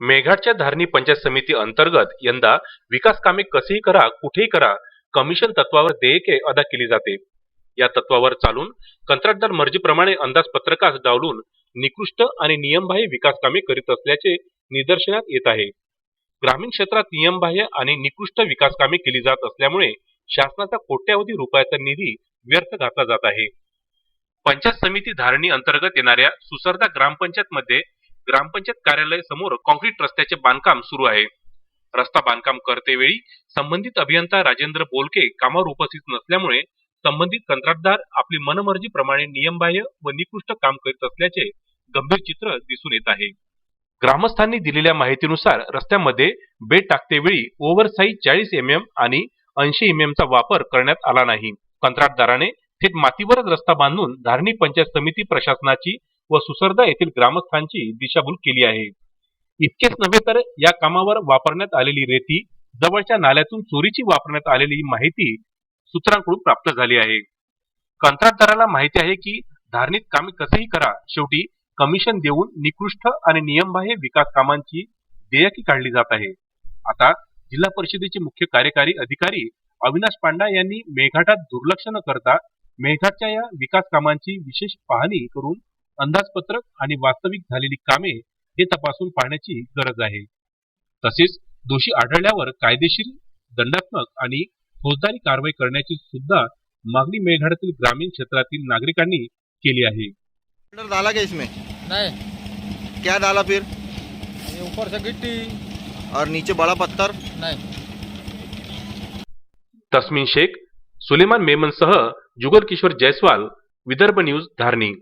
मेघाटच्या धारणी पंचायत समिती अंतर्गत यंदा विकास कामे कसेही करा कुठेही करा कमिशन तत्वावर देयके अदा केली जाते. या तत्वावर चालून कंत्राटदार मर्जीप्रमाणे अंदाजपत्रकास डावलून निकृष्ट आणि नियमबाह्य विकास कामे करीत असल्याचे निदर्शनात येत आहे. ग्रामीण क्षेत्रात नियमबाह्य आणि निकृष्ट विकास कामे केली जात असल्यामुळे शासनाचा कोट्यावधी रुपयाचा निधी व्यर्थ घातला जात आहे. पंचायत समिती धारणी अंतर्गत येणाऱ्या सुसरदा ग्रामपंचायत मध्ये ग्रामपंचायत कार्यालय समोर कॉन्क्रीट रस्त्याचे बांधकाम सुरू आहे. रस्ता बांधकाम करतेवेळी संबंधित अभियंता राजेंद्र बोलके कामावर उपस्थित नसल्यामुळे संबंधित कंत्राटदार आपली मनमर्जीप्रमाणे नियमबाह्य व निकृष्ट काम करीत असल्याचे गंभीर चित्र दिसून येत आहे. ग्रामस्थांनी दिलेल्या माहितीनुसार रस्त्यामध्ये बेड टाकतेवेळी ओव्हरसाईज चाळीस एम एम आणि ऐंशी एम एमचा वापर करण्यात आला नाही. कंत्राटदाराने थेट मातीवरच रस्ता बांधून धारणी पंचायत समिती प्रशासनाची व सुसरदा येथील ग्रामस्थांची दिशाभूल केली आहे. इतकेच नव्हे तर या कामावर वापरण्यात आलेली रेती जवळच्या नाल्यातून चोरीची वापरण्यात आलेली माहिती सूत्रांकडून प्राप्त झाली आहे. कंत्राटदाराला माहिती आहे की धारणीत कामे कसेही करा शेवटी कमिशन देऊन निकृष्ट आणि नियमबाह्य विकास कामांची देयकी काढली जात आहे. आता जिल्हा परिषदेचे मुख्य कार्यकारी अधिकारी अविनाश पांडा यांनी मेळघाटात दुर्लक्ष न करता मेळघाटच्या या विकास कामांची विशेष पाहणी करून अंदाजपत्रक आणि वास्तविक झालेली कामे हे तपासून पाहण्याची गरज आहे. तसेच दोषी आढळल्यावर कायदेशीर दंडात्मक आणि फौजदारी कारवाई करण्याची सुद्धा मागणी मेळघाटातील ग्रामीण क्षेत्रातील नागरिकांनी केली आहे. डाला क्या इसमें? नहीं. क्या डाला फिर? ये ऊपर से गिट्टी. और नीचे बड़ा पत्थर? नहीं. तस्मिन शेख सुलेमान मेमनसह जुगल किशोर जयस्वाल विदर्भ न्यूज धारणी.